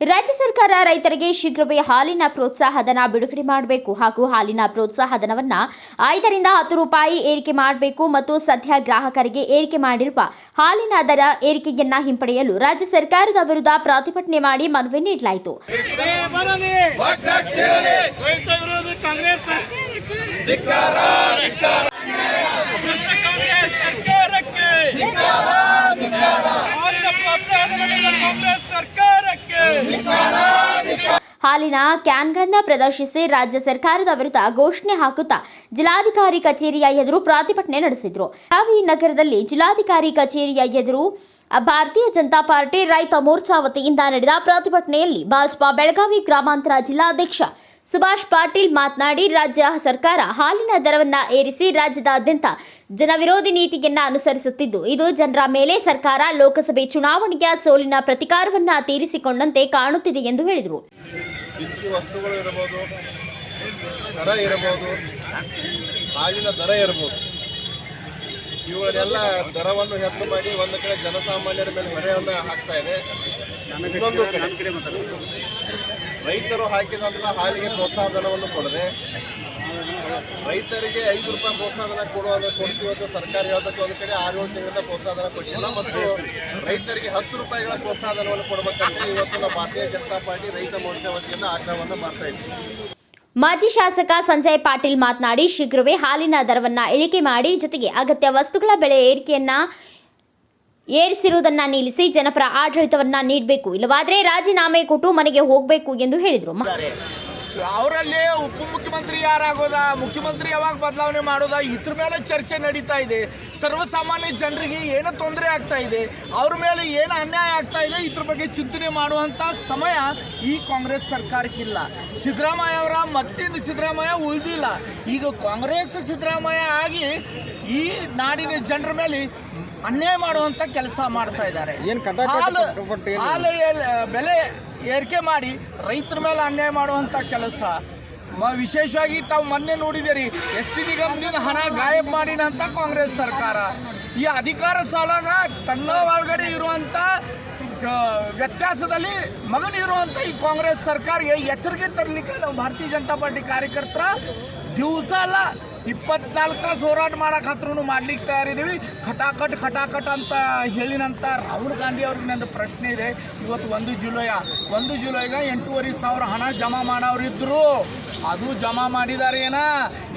ರಾಜ್ಯ ಸರ್ಕಾರ ರೈತರಿಗೆ ಶೀಘ್ರವೇ ಹಾಲಿನ ಪ್ರೋತ್ಸಾಹಧನ ಬಿಡುಗಡೆ ಮಾಡಬೇಕು ಹಾಗೂ ಹಾಲಿನ ಪ್ರೋತ್ಸಾಹಧನವನ್ನ ಐದರಿಂದ ಹತ್ತು ರೂಪಾಯಿ ಏರಿಕೆ ಮಾಡಬೇಕು ಮತ್ತು ಸದ್ಯ ಗ್ರಾಹಕರಿಗೆ ಏರಿಕೆ ಮಾಡಿರುವ ಹಾಲಿನ ದರ ಏರಿಕೆಯನ್ನ ಹಿಂಪಡೆಯಲು ರಾಜ್ಯ ಸರ್ಕಾರದ ವಿರುದ್ಧ ಪ್ರತಿಭಟನೆ ಮಾಡಿ ಮನವಿ ನೀಡಲಾಯಿತು. ಏ ಹಾಲಿನ ಕ್ಯಾನ್ಗಳನ್ನ ಪ್ರದರ್ಶಿಸಿ ರಾಜ್ಯ ಸರ್ಕಾರದ ವಿರುದ್ಧ ಘೋಷಣೆ ಹಾಕುತ್ತಾ ಜಿಲ್ಲಾಧಿಕಾರಿ ಕಚೇರಿಯ ಎದುರು ಪ್ರತಿಭಟನೆ ನಡೆಸಿದ್ರು. ಹಾವಿ ನಗರದಲ್ಲಿ ಜಿಲ್ಲಾಧಿಕಾರಿ ಕಚೇರಿಯ ಎದುರು ಭಾರತೀಯ ಜನತಾ ಪಾರ್ಟಿ ರೈತ ಮೋರ್ಚಾ ವತಿಯಿಂದ ನಡೆದ ಪ್ರತಿಭಟನೆಯಲ್ಲಿ ಭಾಜಪಾ ಬೆಳಗಾವಿ ಗ್ರಾಮಾಂತರ ಜಿಲ್ಲಾಧ್ಯಕ್ಷ ಸುಭಾಷ್ ಪಾಟೀಲ್ ಮಾತನಾಡಿ, ರಾಜ್ಯ ಸರ್ಕಾರ ಹಾಲಿನ ದರವನ್ನ ಏರಿಸಿ ರಾಜ್ಯದಾದ್ಯಂತ ಜನವಿರೋಧಿ ನೀತಿಯನ್ನ ಅನುಸರಿಸುತ್ತಿದ್ದು, ಇದು ಜನರ ಮೇಲೆ ಸರ್ಕಾರ ಲೋಕಸಭೆ ಚುನಾವಣೆಯ ಸೋಲಿನ ಪ್ರತಿಕಾರವನ್ನ ತೀರಿಸಿಕೊಂಡಂತೆ ಕಾಣುತ್ತಿದೆ ಎಂದು ಹೇಳಿದರು. ವಸ್ತುಗಳು ಇರಬಹುದು ಹಾಲಿನ ದರ ಇರಬಹುದು. ಇವುಗಳನ್ನೆಲ್ಲ ದರವನ್ನು ಹೆಚ್ಚು ಮಾಡಿ ಒಂದು ಕಡೆ ಜನಸಾಮಾನ್ಯರ ಮೇಲೆ ಹೊರೆಯನ್ನು ಹಾಕ್ತಾ ಇದೆ. ರೈತರು ಹಾಕಿದಂಥ ಹಾಲಿಗೆ ಪ್ರೋತ್ಸಾಹಧನವನ್ನು ಕೊಡದೆ, ರೈತರಿಗೆ ಐದು ರೂಪಾಯಿ ಪ್ರೋತ್ಸಾಹಧನ ಕೊಡುವಂತ ಕೊಡ್ತೀವಿ ಅಂತ ಸರ್ಕಾರ ಹೇಳೋದಕ್ಕೆ ಒಂದು ಕಡೆ ಆರು ಏಳು ತಿಂಗಳಿಂದ ಪ್ರೋತ್ಸಾಹಧನ ಕೊಟ್ಟಿಲ್ಲ. ಮತ್ತು ರೈತರಿಗೆ ಹತ್ತು ರೂಪಾಯಿಗಳ ಪ್ರೋತ್ಸಾಹಧನವನ್ನು ಕೊಡಬೇಕಂತ ಇವತ್ತು ನಾವು ಭಾರತೀಯ ಜನತಾ ಪಾರ್ಟಿ ರೈತ ಮೋರ್ಚಾ ವತಿಯಿಂದ ಆಗ್ರಹವನ್ನು ಮಾಡ್ತಾ ಇದ್ದೀವಿ ಮಾಜಿ ಶಾಸಕ ಸಂಜಯ್ ಪಾಟೀಲ್ ಮಾತನಾಡಿ, ಶೀಘ್ರವೇ ಹಾಲಿನ ದರವನ್ನು ಇಳಿಕೆ ಮಾಡಿ ಜೊತೆಗೆ ಅಗತ್ಯ ವಸ್ತುಗಳ ಬೆಲೆ ಏರಿಕೆಯನ್ನ ಏರಿಸಿರುವುದನ್ನ ನಿಲ್ಲಿಸಿ ಜನಪರ ಆಡಳಿತವನ್ನ ನೀಡಬೇಕು. ಇಲ್ಲವಾದರೆ ರಾಜೀನಾಮೆ ಕೊಟ್ಟು ಮನೆಗೆ ಹೋಗಬೇಕು ಎಂದು ಹೇಳಿದರು. ಅವರಲ್ಲಿ ಉಪಮುಖ್ಯಮಂತ್ರಿ ಯಾರಾಗೋದ? ಮುಖ್ಯಮಂತ್ರಿ ಯಾವಾಗ ಬದಲಾವಣೆ ಮಾಡೋದ? ಇದ್ರ ಮೇಲೆ ಚರ್ಚೆ ನಡೀತಾ ಇದೆ. ಸರ್ವಸಾಮಾನ್ಯ ಜನರಿಗೆ ಏನು ತೊಂದರೆ ಆಗ್ತಾ ಇದೆ? ಅವ್ರ ಮೇಲೆ ಏನು ಅನ್ಯಾಯ ಆಗ್ತಾ ಇದೆ? ಇದ್ರ ಬಗ್ಗೆ ಚಿಂತನೆ ಮಾಡುವಂಥ ಸಮಯ ಈ ಕಾಂಗ್ರೆಸ್ ಸರ್ಕಾರಕ್ಕಿಲ್ಲ. ಸಿದ್ದರಾಮಯ್ಯ ಅವರ ಮತ್ತಿಂದ ಸಿದ್ದರಾಮಯ್ಯ ಉಳಿದಿಲ್ಲ. ಈಗ ಕಾಂಗ್ರೆಸ್ ಸಿದ್ದರಾಮಯ್ಯ ಆಗಿ ಈ ನಾಡಿನ ಜನರ ಮೇಲೆ ಅನ್ಯಾಯ ಮಾಡುವಂಥ ಕೆಲಸ ಮಾಡ್ತಾ ಇದ್ದಾರೆ. ಹಾಲು ಹಾಲು ಬೆಲೆ ಏರಿಕೆ ಮಾಡಿ ರೈತರ ಮೇಲೆ ಅನ್ಯಾಯ ಮಾಡುವಂಥ ಕೆಲಸ. ಮ ವಿಶೇಷವಾಗಿ ತಾವು ಮೊನ್ನೆ ನೋಡಿದಿರಿ ಎಸ್ ಟಿ ನಿಗಮದಿಂದ ಹಣ ಗಾಯಬ್ ಮಾಡಿನಂತ ಕಾಂಗ್ರೆಸ್ ಸರ್ಕಾರ. ಈ ಅಧಿಕಾರ ಸಾಲನ ತನ್ನ ಒಳಗಡೆ ಇರುವಂಥ ವ್ಯತ್ಯಾಸದಲ್ಲಿ ಮಗನಿರುವಂಥ ಈ ಕಾಂಗ್ರೆಸ್ ಸರ್ಕಾರಕ್ಕೆ ಎಚ್ಚರಿಕೆ ತರಲಿಕ್ಕೆ ನಾವು ಭಾರತೀಯ ಜನತಾ ಪಾರ್ಟಿ ಕಾರ್ಯಕರ್ತರ ದಿವಸ ಅಲ್ಲ ಇಪ್ಪತ್ನಾಲ್ಕು ತಾಸು ಹೋರಾಟ ಮಾಡಕ್ಕೆ ಹತ್ರನು ಮಾಡ್ಲಿಕ್ಕೆ ತಯಾರಿದ್ದೀವಿ. ಖಟಾಖಟ್ ಖಟಾಖಟ್ ಅಂತ ಹೇಳಿನಂತ ರಾಹುಲ್ ಗಾಂಧಿ ಅವ್ರಿಗೆ ನಂದು ಪ್ರಶ್ನೆ ಇದೆ. ಇವತ್ತು ಒಂದು ಜುಲೈಯ ಒಂದು ಜುಲೈಗೆ ಎಂಟೂವರೆ ಸಾವಿರ ಹಣ ಜಮಾ ಮಾಡೋರಿದ್ರು ಅದು ಜಮಾ ಮಾಡಿದ್ದಾರೆ ಏನ?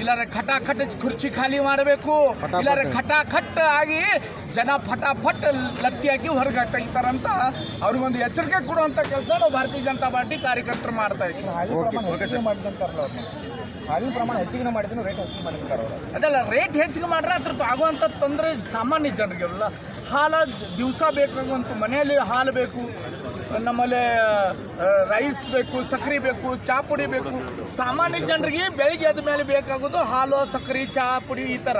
ಇಲ್ಲಾರೆ ಖಟಾಖಟ್ ಕುರ್ಚಿ ಖಾಲಿ ಮಾಡಬೇಕು. ಇಲ್ಲಾರೆ ಖಟಾಖಟ್ ಆಗಿ ಜನ ಫಟಾಫಟ್ ಲತ್ತಿ ಹಾಕಿ ಹೊರಗೆ ತೆಗಿತಾರಂತ ಅವ್ರಿಗೊಂದು ಎಚ್ಚರಿಕೆ ಕೊಡುವಂಥ ಕೆಲಸ ನಾವು ಭಾರತೀಯ ಜನತಾ ಪಾರ್ಟಿ ಕಾರ್ಯಕರ್ತರು ಮಾಡ್ತಾ ಇದ್ದೀವಿ ಹಾಲಿನ ಪ್ರಮಾಣ ಹೆಚ್ಚಿಗೆ ಮಾಡಿದ್ರು ರೇಟ್ ಹೆಚ್ಚಿಗೆ ಮಾಡಿರ್ತಾರೆ ಅವರು. ಅದಲ್ಲ ರೇಟ್ ಹೆಚ್ಚಿಗೆ ಮಾಡ್ರೆ ಅದ್ರದ್ದು ಆಗುವಂಥ ತೊಂದರೆ ಸಾಮಾನ್ಯ ಜನರಿಗೆ ಅಲ್ಲ ಹಾಲು ದಿವಸ ಬೇಕಾಗುವಂಥ ಮನೆಯಲ್ಲಿ ಹಾಲು ಬೇಕು, ನಮ್ಮಲ್ಲಿ ರೈಸ್ ಬೇಕು ಸಕ್ಕರೆ ಬೇಕು, ಚಹಾ ಪುಡಿ ಬೇಕು. ಸಾಮಾನ್ಯ ಜನರಿಗೆ ಬೆಳಿಗ್ಗೆ ಮೇಲೆ ಬೇಕಾಗೋದು ಹಾಲು ಸಕ್ಕರೆ ಚಹಾ ಪುಡಿ ಈ ಥರ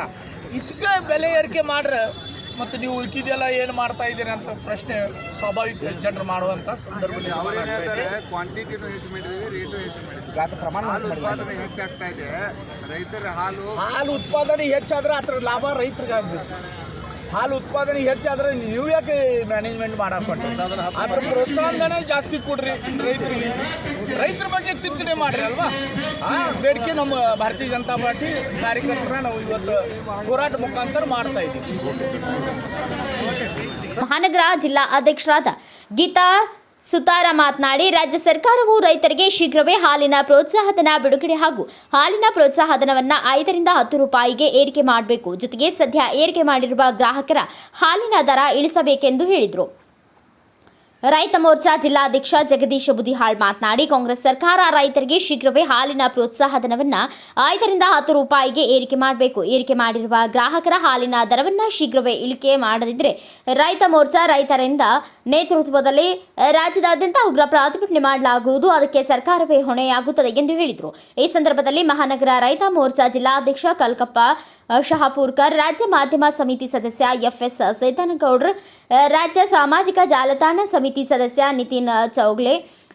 ಇದಕ್ಕೆ ಬೆಲೆ ಏರಿಕೆ ಮಾಡ್ರೆ ಮತ್ತು ನೀವು ಉಳ್ಕಿದೆಲ್ಲ ಏನು ಮಾಡ್ತಾ ಇದ್ದೀರಿ ಅಂತ ಪ್ರಶ್ನೆ ಸ್ವಾಭಾವಿಕ ಜನರು ಮಾಡುವಂಥ ಸಂದರ್ಭದಲ್ಲಿ ಅವ್ರು ಏನ್ ಹೇಳ್ತಾರೆ ಕ್ವಾಂಟಿಟಿನೂ ಹೆಚ್ಚು ಮಾಡಿದ್ದೀವಿ ರೇಟು ಹೆಚ್ಚು ಮಾಡಿದ್ದೀವಿ. ಗಾತ್ರ ಪ್ರಮಾಣ ಉತ್ಪಾದನೆ ಹೆಚ್ಚಾಗ್ತಾ ಇದೆ ರೈತರ ಹಾಲು ಹಾಲು ಉತ್ಪಾದನೆ ಹೆಚ್ಚಾದ್ರೆ ಅದ್ರ ಲಾಭ ರೈತರಿಗೆ ಆಗ್ಬೇಕು ಹಾಲು ಉತ್ಪಾದನೆ ಹೆಚ್ಚಾದ್ರೆ ನೀವು ಯಾಕೆ ಮ್ಯಾನೇಜ್ಮೆಂಟ್ ಮಾಡಕ್ ಪ್ರೋತ್ಸಾಹಧನ ಹತ್ತು ಅದ್ರ ಪ್ರೋತ್ಸಾಹನೇ ಜಾಸ್ತಿ ಕೊಡ್ರಿ ರೈತರಿಗೆ. ರೈತರ ಬಗ್ಗೆ ಚಿಂತನೆ ಮಾಡ್ರಿ ಅಲ್ವಾ? ಆ, ಬೇಡಿಕೆ ನಮ್ಮ ಭಾರತೀಯ ಜನತಾ ಪಾರ್ಟಿ ಕಾರ್ಯಕರ್ತರ ನಾವು ಇವತ್ತು ಹೋರಾಟ ಮುಖಾಂತರ ಮಾಡ್ತಾ ಇದ್ದೀವಿ. ಮಹಾನಗರ ಜಿಲ್ಲಾ ಅಧ್ಯಕ್ಷರಾದ ಗೀತಾ ಸುತಾರ ಮಾತನಾಡಿ, ರಾಜ್ಯ ಸರ್ಕಾರವು ರೈತರಿಗೆ ಶೀಘ್ರವೇ ಹಾಲಿನ ಪ್ರೋತ್ಸಾಹಧನ, ಬಿಡುಗಡೆ ಹಾಗೂ ಹಾಲಿನ ಪ್ರೋತ್ಸಾಹಧನವನ್ನ ಐದರಿಂದ ಹತ್ತು ರೂಪಾಯಿಗೆ ಏರಿಕೆ ಮಾಡಬೇಕು. ಜೊತೆಗೆ ಸದ್ಯ ಏರಿಕೆ ಮಾಡಿರುವ ಗ್ರಾಹಕರ ಹಾಲಿನ ದರ ಇಳಿಸಬೇಕೆಂದು ಹೇಳಿದರು. ರೈತ ಮೋರ್ಚಾ ಜಿಲ್ಲಾಧ್ಯಕ್ಷ ಜಗದೀಶ ಬುದಿಹಾಳ್ ಮಾತನಾಡಿ, ಕಾಂಗ್ರೆಸ್ ಸರ್ಕಾರ ರೈತರಿಗೆ ಶೀಘ್ರವೇ ಹಾಲಿನ ಪ್ರೋತ್ಸಾಹಧನವನ್ನ ಐದರಿಂದ ಹತ್ತು ರೂಪಾಯಿಗೆ ಏರಿಕೆ ಮಾಡಬೇಕು. ಏರಿಕೆ ಮಾಡಿರುವ ಗ್ರಾಹಕರ ಹಾಲಿನ ದರವನ್ನ ಶೀಘ್ರವೇ ಇಳಿಕೆ ಮಾಡದಿದ್ದರೆ ರೈತ ಮೋರ್ಚಾ ರೈತರಿಂದ ನೇತೃತ್ವದಲ್ಲಿ ರಾಜ್ಯದಾದ್ಯಂತ ಉಗ್ರ ಪ್ರತಿಭಟನೆ ಮಾಡಲಾಗುವುದು. ಅದಕ್ಕೆ ಸರ್ಕಾರವೇ ಹೊಣೆಯಾಗುತ್ತದೆ ಎಂದು ಹೇಳಿದರು. ಈ ಸಂದರ್ಭದಲ್ಲಿ ಮಹಾನಗರ ರೈತ ಮೋರ್ಚಾ ಜಿಲ್ಲಾಧ್ಯಕ್ಷ ಕಲ್ಕಪ್ಪ ಶಹಾಪೂರ್ಕರ್, ರಾಜ್ಯ ಮಾಧ್ಯಮ ಸಮಿತಿ ಸದಸ್ಯ ಎಫ್ಎಸ್ ಸೇತನಗೌಡ್ರ, ರಾಜ್ಯ ಸಾಮಾಜಿಕ ಜಾಲತಾಣ ಸಮಿತಿ ಸದಸ್ಯ ನಿತಿನ್ ಚೌಗ್ಲೆ,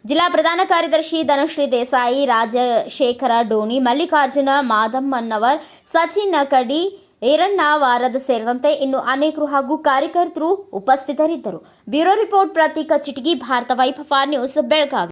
ಜಿಲ್ಲಾ ಪ್ರಧಾನ ಕಾರ್ಯದರ್ಶಿ ಧನುಶ್ರೀ ದೇಸಾಯಿ, ರಾಜಶೇಖರ ಡೋಣಿ, ಮಲ್ಲಿಕಾರ್ಜುನ ಮಾದಮ್ಮನವರ್, ಸಚಿನ್ ಕಡಿ ಏರಣ್ಣ ವಾರದ ಸೇರಿದಂತೆ ಇನ್ನು ಅನೇಕರು ಹಾಗೂ ಕಾರ್ಯಕರ್ತರು ಉಪಸ್ಥಿತರಿದ್ದರು. Bureau report Prateek Chitagi, Bharat Vaibhav news, Belagavi.